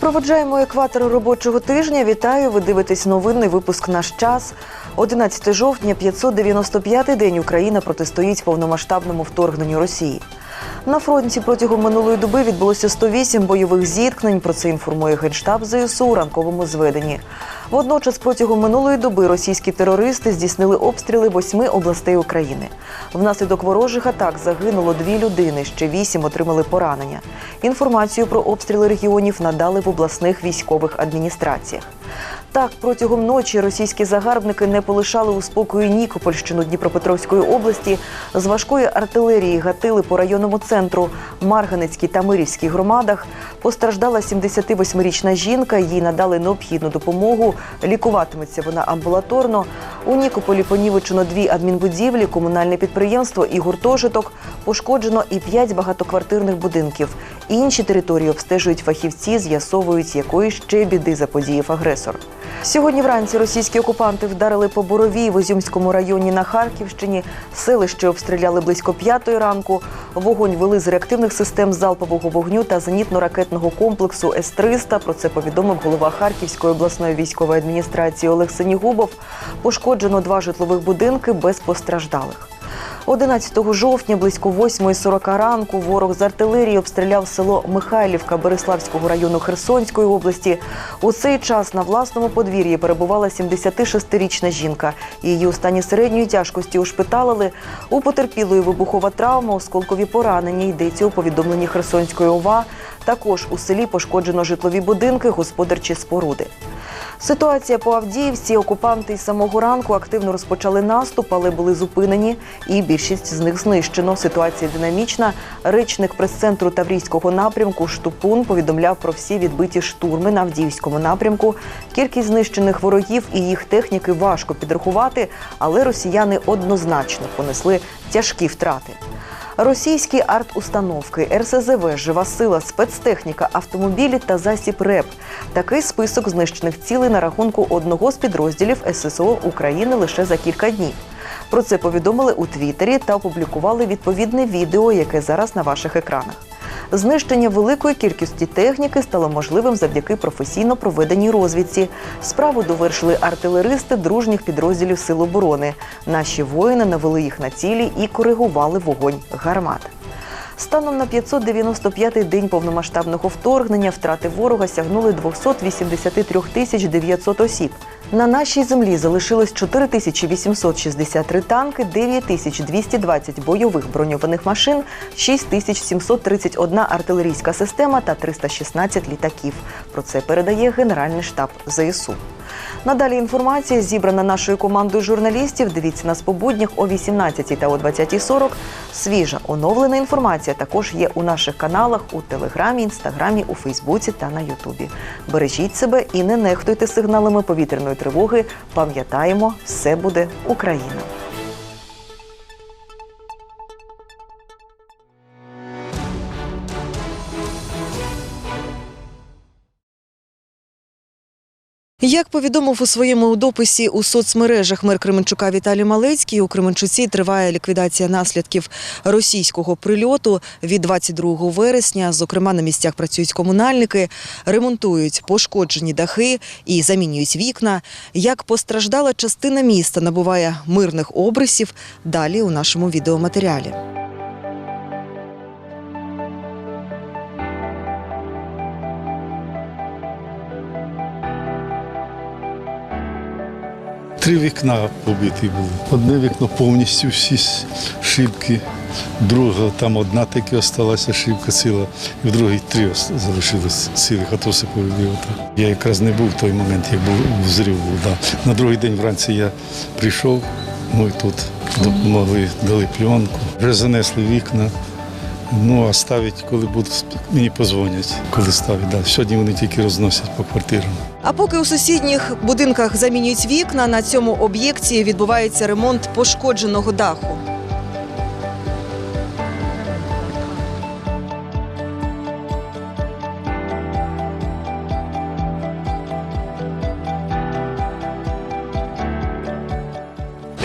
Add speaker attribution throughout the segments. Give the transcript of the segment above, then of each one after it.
Speaker 1: Проводжаємо екватор робочого тижня. Вітаю. Ви дивитесь новинний випуск наш час. 11 жовтня, 595-й день Україна протистоїть повномасштабному вторгненню Росії. На фронті протягом минулої доби відбулося 108 бойових зіткнень. Про це інформує генштаб ЗСУ у ранковому зведенні. Водночас, протягом минулої доби російські терористи здійснили обстріли восьми областей України. Внаслідок ворожих атак загинуло дві людини, ще вісім отримали поранення. Інформацію про обстріли регіонів надали в обласних військових адміністраціях. Так, протягом ночі російські загарбники не полишали у спокою Нікопольщину Дніпропетровської області. З важкої артилерії гатили по районному центру Марганецькій та Мирівській громадах. Постраждала 78-річна жінка. Їй надали необхідну допомогу. Лікуватиметься вона амбулаторно. У Нікополі понівечено дві адмінбудівлі, комунальне підприємство і гуртожиток. Пошкоджено і п'ять багатоквартирних будинків. Інші території обстежують фахівці, з'ясовують, якої ще біди заподіяв агресор. Сьогодні вранці російські окупанти вдарили по Боровій в Ізюмському районі на Харківщині. Селище обстріляли близько п'ятої ранку. Вогонь вели з реактивних систем залпового вогню та зенітно-ракетного комплексу С-300. Про це повідомив голова Харківської обласної військової адміністрації Олег Сенігубов. Пошкоджено два житлових будинки без постраждалих. 11 жовтня близько 8.40 ранку ворог з артилерії обстріляв село Михайлівка Береславського району Херсонської області. У цей час на власному подвір'ї перебувала 76-річна жінка. Її у стані середньої тяжкості ушпиталили. У потерпілої вибухова травма, осколкові поранення. Йдеться у повідомленні Херсонської ОВА. Також у селі пошкоджено житлові будинки, господарчі споруди. Ситуація по Авдіївці. Окупанти із самого ранку активно розпочали наступ, але були зупинені, і більшість з них знищено. Ситуація динамічна. Речник прес-центру Таврійського напрямку Штупун повідомляв про всі відбиті штурми на Авдіївському напрямку. Кількість знищених ворогів і їх техніки важко підрахувати, але росіяни однозначно понесли тяжкі втрати. Російські арт-установки, РСЗВ, жива сила, спецтехніка, автомобілі та засіб РЕП. Такий список знищених цілей на рахунку одного з підрозділів ССО України лише за кілька днів. Про це повідомили у Твіттері та опублікували відповідне відео, яке зараз на ваших екранах. Знищення великої кількості техніки стало можливим завдяки професійно проведеній розвідці. Справу довершили артилеристи дружніх підрозділів Сил оборони. Наші воїни навели їх на цілі і коригували вогонь гармат. Станом на 595-й день повномасштабного вторгнення втрати ворога сягнули 283 тисяч 900 осіб. На нашій землі залишилось 4863 танки, 9220 бойових броньованих машин, 6731 артилерійська система та 316 літаків. Про це передає Генеральний штаб ЗСУ. Надалі інформація зібрана нашою командою журналістів. Дивіться нас по буднях о 18 та о 20.40. Свіжа оновлена інформація також є у наших каналах у Телеграмі, Інстаграмі, у Фейсбуці та на Ютубі. Бережіть себе і не нехтуйте сигналами повітряної тривоги. Пам'ятаємо, все буде Україна. Як повідомив у своєму дописі у соцмережах мер Кременчука Віталій Малецький, у Кременчуці триває ліквідація наслідків російського прильоту від 22 вересня. Зокрема, на місцях працюють комунальники, ремонтують пошкоджені дахи і замінюють вікна. Як постраждала частина міста набуває мирних обрисів. Далі у нашому відеоматеріалі.
Speaker 2: Три вікна побиті були. Одне вікно повністю всі шибки, друге там одна таки осталася шибка ціла, і в другій три залишилось цілих, а то все повибило. Я якраз не був в той момент, як був взрив був. Да. На другий день вранці я прийшов, і тут допомогли, дали пленку, вже занесли вікна. Ну, а ставить, коли будуть, мені позвонять, коли ставить. Да. Сьогодні вони тільки розносять по квартирам.
Speaker 1: А поки у сусідніх будинках замінюють вікна, на цьому об'єкті відбувається ремонт пошкодженого даху.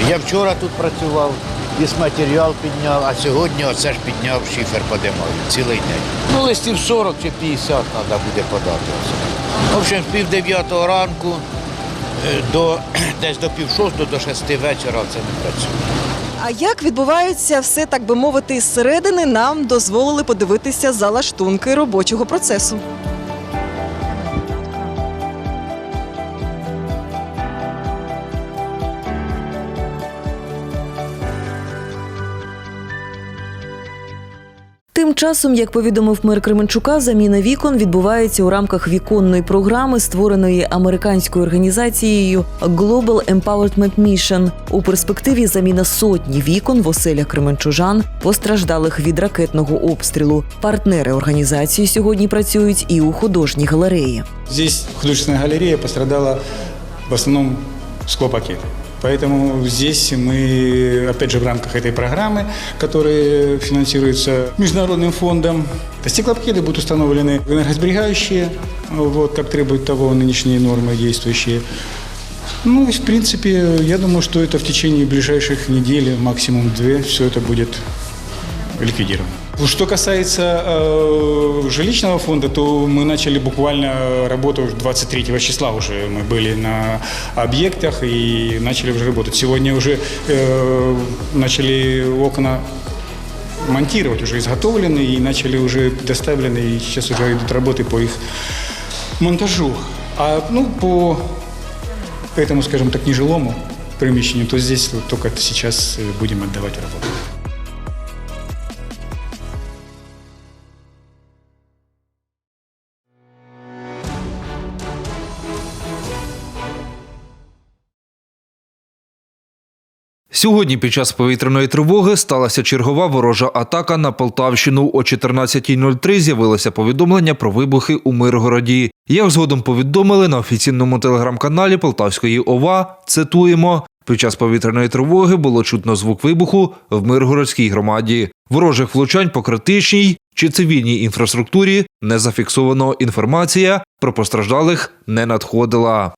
Speaker 3: Я вчора тут працював, матеріал підняв, а сьогодні оце ж підняв шифер подимав цілий день. Ну, листів 40 чи 50 треба буде подати. В общем, з пів дев'ятого ранку е, до десь до пів шостого, до шести вечора це не працює.
Speaker 4: А як відбувається все, так би мовити, зсередини, нам дозволили подивитися залаштунки робочого процесу.
Speaker 1: Часом, як повідомив мер Кременчука, заміна вікон відбувається у рамках віконної програми, створеної американською організацією Global Empowerment Mission. У перспективі заміна сотні вікон в оселях кременчужан, постраждалих від ракетного обстрілу. Партнери організації сьогодні працюють і у художній галереї.
Speaker 5: Здесь художественная галерея пострадала в основном склопакеты. Поэтому здесь мы, опять же, в рамках этой программы, которая финансируется Международным фондом, стеклопакеты будут установлены энергосберегающие, вот, как требуют того нынешние нормы действующие. Ну, и, в принципе, я думаю, что это в течение ближайших недель, максимум две, все это будет ликвидировано. Что касается э, жилищного фонда, то мы начали буквально работу 23 числа уже. Мы были на объектах и начали уже работать. Сегодня уже э, начали окна монтировать, уже изготовлены и начали уже доставлены, и сейчас уже идут работы по их монтажу. А ну, по этому, скажем так, нежилому примещению, то здесь вот только сейчас э, будем отдавать работу.
Speaker 6: Сьогодні під час повітряної тривоги сталася чергова ворожа атака на Полтавщину. О 14.03 з'явилося повідомлення про вибухи у Миргороді. Як згодом повідомили на офіційному телеграм-каналі Полтавської ОВА, цитуємо. Під час повітряної тривоги було чутно звук вибуху в Миргородській громаді. Ворожих влучань по критичній чи цивільній інфраструктурі не зафіксовано. Інформація про постраждалих не надходила.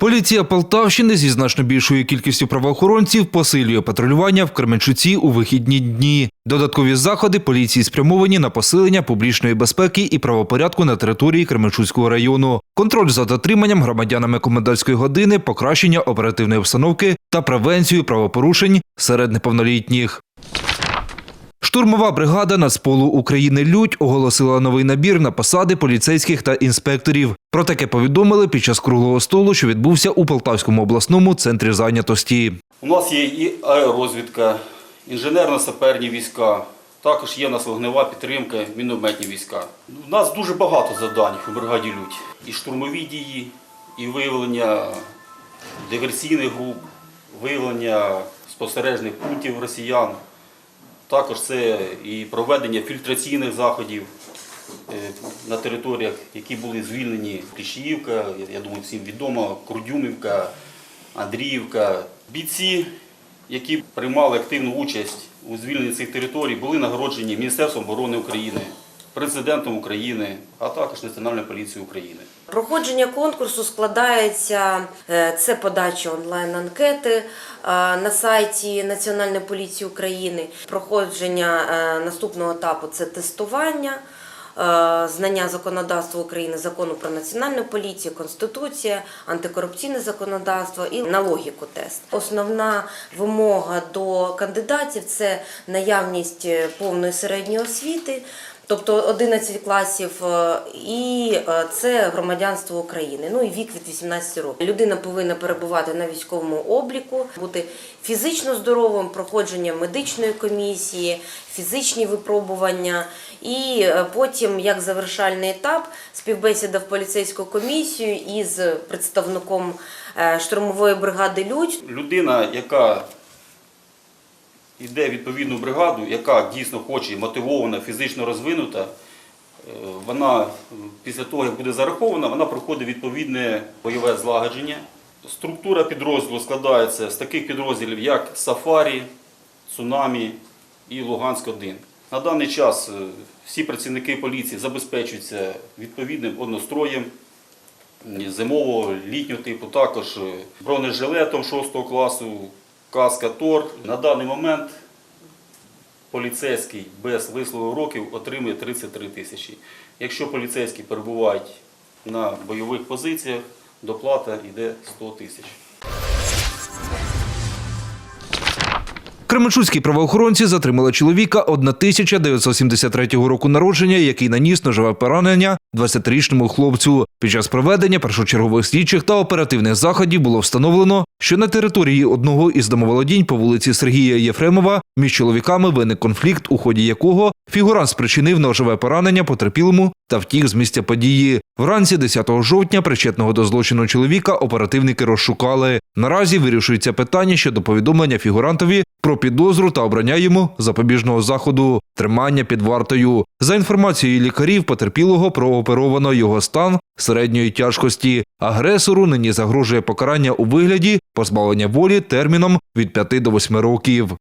Speaker 6: Поліція Полтавщини зі значно більшою кількістю правоохоронців посилює патрулювання в Кременчуці у вихідні дні. Додаткові заходи поліції спрямовані на посилення публічної безпеки і правопорядку на території Кременчуцького району, контроль за дотриманням громадянами комендантської години, покращення оперативної обстановки та превенцію правопорушень серед неповнолітніх. Штурмова бригада Нацполу України Людь оголосила новий набір на посади поліцейських та інспекторів. Про таке повідомили під час круглого столу, що відбувся у Полтавському обласному центрі зайнятості.
Speaker 7: У нас є і аеророзвідка, інженерно-саперні війська, також є у нас вогнева підтримка, мінометні війська. У нас дуже багато завдань у бригаді Людь. І штурмові дії, і виявлення диверсійних груп, виявлення спостережних пунктів росіян. Також це і проведення фільтраційних заходів е, на територіях, які були звільнені Кліщіївка, я- я думаю, всім відомо, Курдюмівка, Андріївка. Бійці, які приймали активну участь у звільненні цих територій, були нагороджені Міністерством оборони України, президентом України, а також Національною поліцією України.
Speaker 8: Проходження конкурсу складається е, це подача онлайн-анкети е, на сайті Національної поліції України. Проходження е, наступного етапу це тестування. Знання законодавства України, закону про національну поліцію, конституція, антикорупційне законодавство і на логіку тест. Основна вимога до кандидатів це наявність повної середньої освіти, тобто 11 класів, е, і е, це громадянство України. Ну і вік від 18 років. Людина повинна перебувати на військовому обліку, бути фізично здоровим, проходження медичної комісії, фізичні випробування. І е, потім, як завершальний етап, співбесіда в поліцейську комісію із представником штурмової бригади Людь
Speaker 7: Людина, яка йде відповідну бригаду, яка дійсно хоче мотивована, фізично розвинута, е, вона після того, як буде зарахована, вона проходить відповідне бойове злагодження. Структура підрозділу складається з таких підрозділів, як Сафарі, Цунамі і Луганськ-1. На даний час е, всі працівники поліції забезпечуються відповідним одностроєм зимового літнього типу, також е, бронежилетом 6 класу, Каска Тор. На даний момент поліцейський без вислову років отримує 33 тисячі. Якщо поліцейські перебувають на бойових позиціях, доплата йде 100 тисяч.
Speaker 6: Кременчуцькі правоохоронці затримали чоловіка 1973 року народження, який наніс ножове поранення 20-річному хлопцю. Під час проведення першочергових слідчих та оперативних заходів було встановлено, що на території одного із домоволодінь по вулиці Сергія Єфремова між чоловіками виник конфлікт, у ході якого фігурант спричинив ножове поранення потерпілому та втік з місця події. Вранці 10 жовтня причетного до злочину чоловіка оперативники розшукали. Наразі вирішується питання щодо повідомлення фігурантові про підозру та обрання йому запобіжного заходу, тримання під вартою. За інформацією лікарів, потерпілого прооперовано його стан середньої тяжкості. Агресору нині загрожує покарання у вигляді позбавлення волі терміном від 5 до 8 років.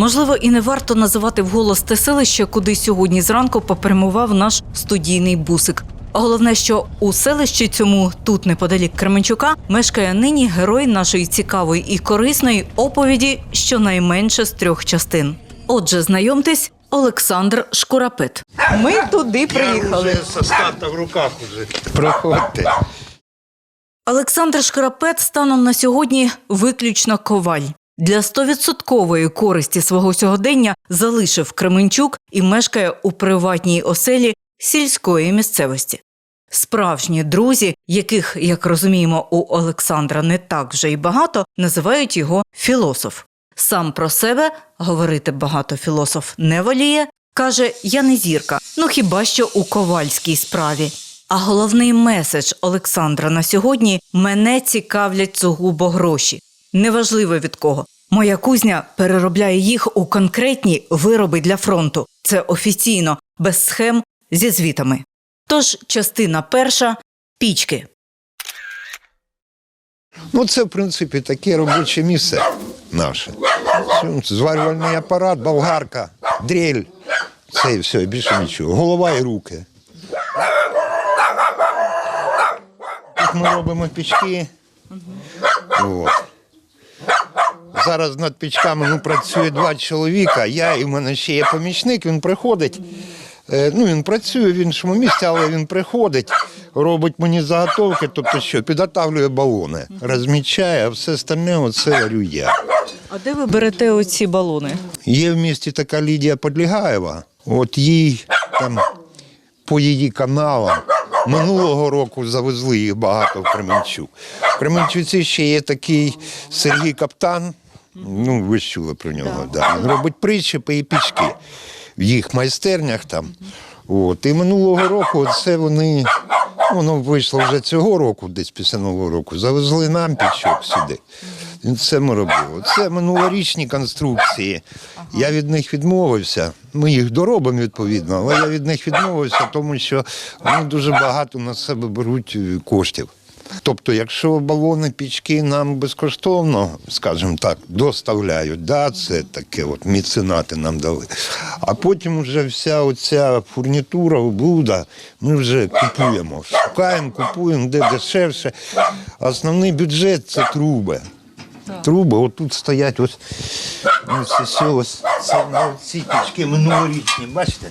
Speaker 9: Можливо, і не варто називати вголос те селище, куди сьогодні зранку попрямував наш студійний бусик. А головне, що у селищі цьому тут неподалік Кременчука мешкає нині герой нашої цікавої і корисної оповіді щонайменше з трьох частин. Отже, знайомтесь, Олександр Шкурапет.
Speaker 4: Ми туди приїхали.
Speaker 10: в руках уже. Проходьте.
Speaker 9: Олександр Шкарапет станом на сьогодні виключно коваль. Для стовідсоткової користі свого сьогодення залишив Кременчук і мешкає у приватній оселі сільської місцевості. Справжні друзі, яких, як розуміємо, у Олександра не так вже й багато, називають його філософ. Сам про себе говорити багато філософ не воліє, каже: Я не зірка, ну хіба що у ковальській справі. А головний меседж Олександра на сьогодні мене цікавлять сугубо гроші. Неважливо від кого. Моя кузня переробляє їх у конкретні вироби для фронту. Це офіційно, без схем зі звітами. Тож частина перша пічки.
Speaker 10: Ну, це, в принципі, таке робоче місце наше. Зварювальний апарат, болгарка, дрель. Це і все, більше нічого. Голова і руки. Тут ми робимо пічки. От. Зараз над пічками ну, працює два чоловіка. Я і в мене ще є помічник, він приходить. Е, Ну, він працює в іншому місці, але він приходить, робить мені заготовки, тобто що, підготавлює балони, розмічає, а все остальне оце варю я.
Speaker 9: А де ви берете оці балони?
Speaker 10: Є в місті така Лідія Подлігаєва, от їй там по її каналам минулого року завезли їх багато в Кременчук. В Кременчуці ще є такий Сергій Каптан, ну ви ж чули про нього, да. він робить причепи і пічки в їх майстернях там. От. І минулого року це вони, воно вийшло вже цього року, десь після Нового року, завезли нам пічок сюди. І це ми робили. Це минулорічні конструкції. Я від них відмовився. Ми їх доробимо відповідно, але я від них відмовився, тому що вони дуже багато на себе беруть е, коштів. Тобто, якщо балони, пічки нам безкоштовно, скажімо так, доставляють, да, це таке от міценати нам дали. А потім вже вся оця фурнітура, облуда, ми вже купуємо. Шукаємо, купуємо, де дешевше. Основний бюджет це труби. Труби, отут стоять ось, ось, ось, ось це на ці пічки минулорічні, бачите?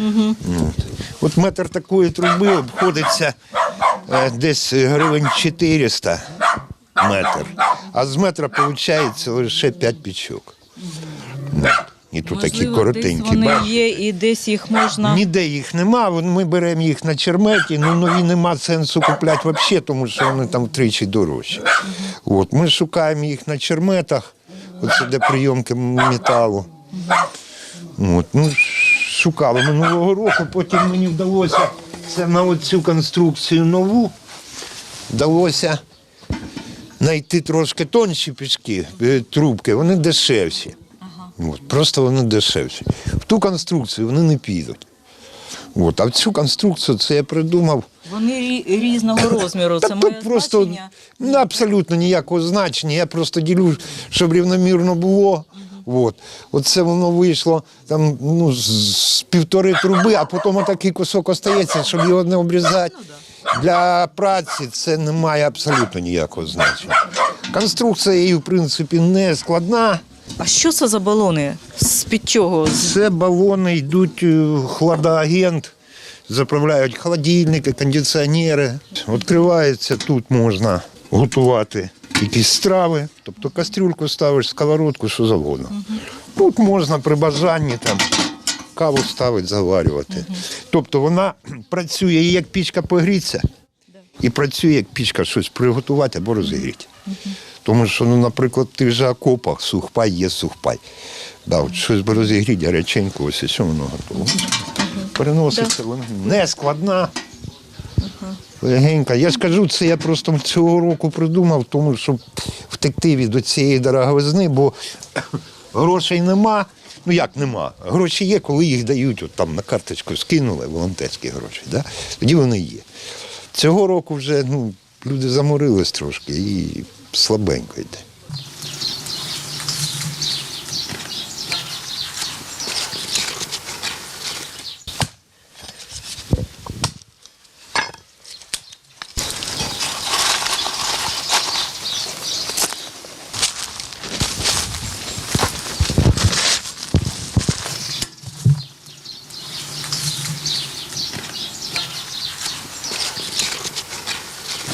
Speaker 10: От. От метр такої труби обходиться е, десь гривень 400 метр. А з метра виходить лише 5 пічок. От. І тут такі коротенькі. бачите?
Speaker 9: є і десь їх можна.
Speaker 10: Ніде їх нема. вон Ми беремо їх на черметі, ну нові нема сенсу купляти взагалі, тому що вони там втричі дорожчі. От, ми шукаємо їх на черметах, оце де прийомки металу. От, ну, шукали минулого року, потім мені вдалося це на оцю конструкцію нову. Вдалося знайти трошки тонші пічки, е, трубки, вони дешевші. От, просто вони дешевші. В ту конструкцію вони не підуть. От, а в цю конструкцію це я придумав.
Speaker 9: Вони різного розміру.
Speaker 10: Та тут просто ну, абсолютно ніякого значення. Я просто ділю, щоб рівномірно було. От. Оце воно вийшло там ну, з, з півтори труби, а потім отакий кусок остається, щоб його не обрізати. Для праці це не має абсолютно ніякого значення. Конструкція її, в принципі, не складна.
Speaker 9: А що це за балони? З-під чого?
Speaker 10: Це балони йдуть е, хладоагент, заправляють холодильники, кондиціонери. Відкривається, тут можна готувати якісь страви, тобто кастрюльку ставиш, сковородку, що завгодно. Тут можна при бажанні там каву ставити, заварювати. Тобто вона працює і як пічка погріться, і працює як пічка щось приготувати або розігріти. Тому що, ну, наприклад, в тих же окопах сухпай є сухпай. Да, от щось би розігріти гаряченько, ось і все воно готово. Переноситься, вона не складна. Легенька. Я ж кажу, це я просто цього року придумав, тому щоб втекти від цієї дороговизни, бо грошей нема. Ну як нема? Гроші є, коли їх дають, от там на карточку скинули, волонтерські гроші. Да? Тоді вони є. Цього року вже ну, люди заморились трошки і слабенько йде.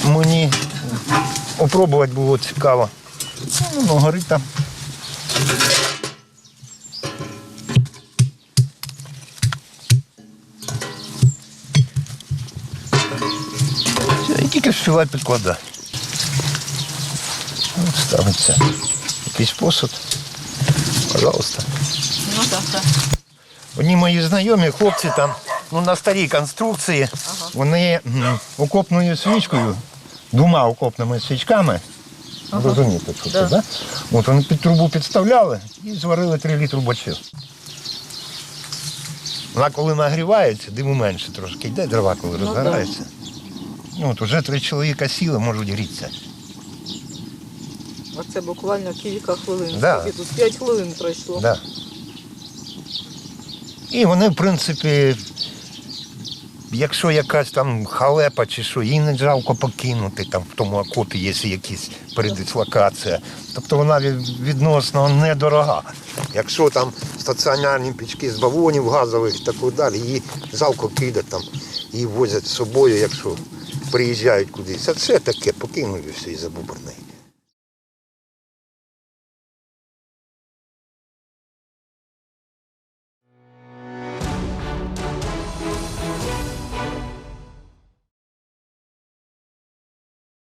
Speaker 10: Мені опробувати було цікаво. Ну, горить там. І тільки вспівай підкладати. От ставиться якийсь посуд. Пожалуйста.
Speaker 9: Ну так, так.
Speaker 10: Одні мої знайомі хлопці там ну, на старій конструкції, вони м, окопною свічкою, двома окопними свічками, розумієте, що це, да? От вони під трубу підставляли і зварили 3 літри борщу. Вона коли нагрівається, диму менше трошки йде, дрова, коли розгорається. Ну, от вже три чоловіка сіли, можуть грітися.
Speaker 4: Оце буквально кілька хвилин.
Speaker 10: Да.
Speaker 4: Скільки Тут 5 хвилин пройшло.
Speaker 10: Да. І вони, в принципі, якщо якась там халепа чи що, їй не жалко покинути там в тому окопі, якщо якісь передислокація. Тобто вона відносно недорога. Якщо там стаціонарні пічки з бавонів газових і так далі, її жалко кидати там, її возять з собою, якщо приїжджають кудись. А це таке, покинули все і забуберне.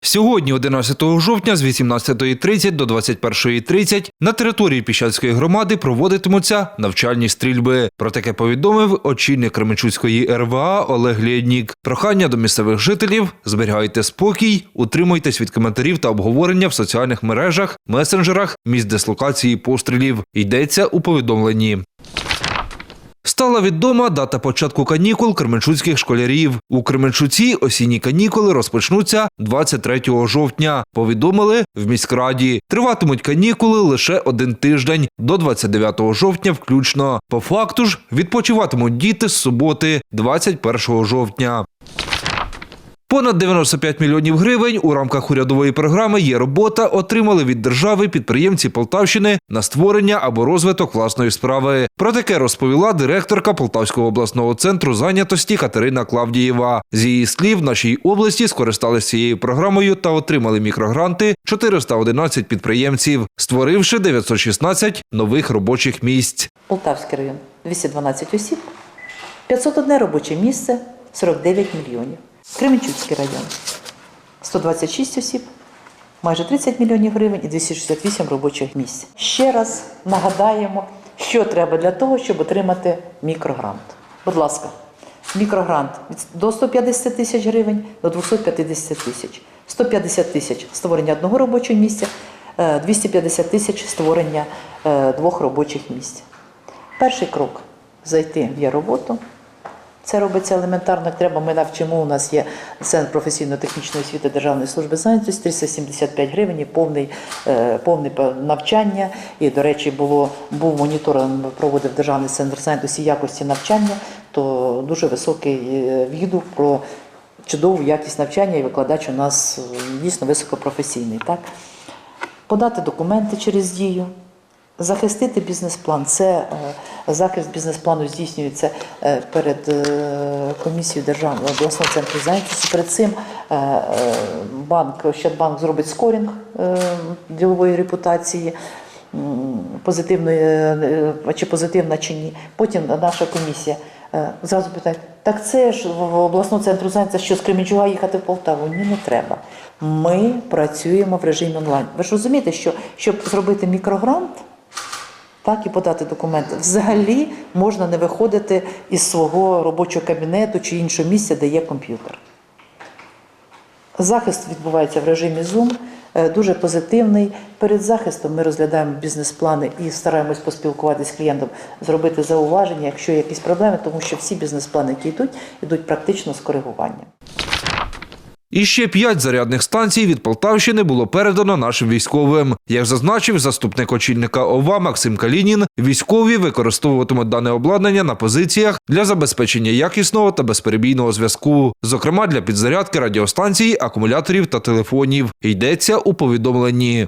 Speaker 6: Сьогодні, 11 жовтня, з 18.30 до 21.30 на території Піщанської громади проводитимуться навчальні стрільби. Про таке повідомив очільник Кременчуцької РВА Олег Лєднік. Прохання до місцевих жителів: зберігайте спокій, утримуйтесь від коментарів та обговорення в соціальних мережах, месенджерах, місць дислокації пострілів. Йдеться у повідомленні. Стала відома дата початку канікул кременчуцьких школярів. У Кременчуці осінні канікули розпочнуться 23 жовтня. Повідомили в міськраді. Триватимуть канікули лише один тиждень до 29 жовтня, включно. По факту ж відпочиватимуть діти з суботи, 21 жовтня. Понад 95 мільйонів гривень у рамках урядової програми є робота. Отримали від держави підприємці Полтавщини на створення або розвиток власної справи. Про таке розповіла директорка Полтавського обласного центру зайнятості Катерина Клавдієва. З її слів, в нашій області скористалися цією програмою та отримали мікрогранти 411 підприємців, створивши 916 нових робочих місць.
Speaker 11: Полтавський район 212 осіб, 501 робоче місце, 49 мільйонів. Кременчуцький район 126 осіб, майже 30 мільйонів гривень і 268 робочих місць. Ще раз нагадаємо, що треба для того, щоб отримати мікрогрант. Будь ласка, мікрогрант до 150 тисяч гривень до 250 тисяч. 150 тисяч створення одного робочого місця, е, 250 тисяч створення е, двох робочих місць. Перший крок зайти в є роботу, Це робиться елементарно, як треба. Ми навчимо. У нас є центр професійно-технічної освіти Державної служби зайнятості 375 гривень, повний, е, повне навчання. І, до речі, було, був моніторинг, проводив Державний центр зайнятості якості навчання, то дуже високий е, відгук про чудову якість навчання, і викладач у нас е, дійсно високопрофесійний. Так? Подати документи через дію. Захистити бізнес-план. Це е, захист бізнес-плану здійснюється е, перед е, комісією державного обласного центру зайнятості. Перед цим банк Ощадбанк зробить скорінг ділової репутації. Позитивної чи позитивна чи ні. Потім наша комісія зразу питає: так це ж в обласного центру зайнятості, що з Кременчуга їхати в Полтаву? Ні, не треба. Ми працюємо в режимі онлайн. Ви ж розумієте, що щоб зробити мікрогрант, так і подати документи. Взагалі можна не виходити із свого робочого кабінету чи іншого місця, де є комп'ютер. Захист відбувається в режимі Zoom, е, дуже позитивний. Перед захистом ми розглядаємо бізнес-плани і стараємось поспілкуватися з клієнтом, зробити зауваження, якщо є якісь проблеми, тому що всі бізнес-плани, які йдуть, йдуть практично з коригуванням.
Speaker 6: І ще п'ять зарядних станцій від Полтавщини було передано нашим військовим. Як зазначив заступник очільника ОВА Максим Калінін, військові використовуватимуть дане обладнання на позиціях для забезпечення якісного та безперебійного зв'язку, зокрема для підзарядки радіостанцій, акумуляторів та телефонів. Йдеться у повідомленні.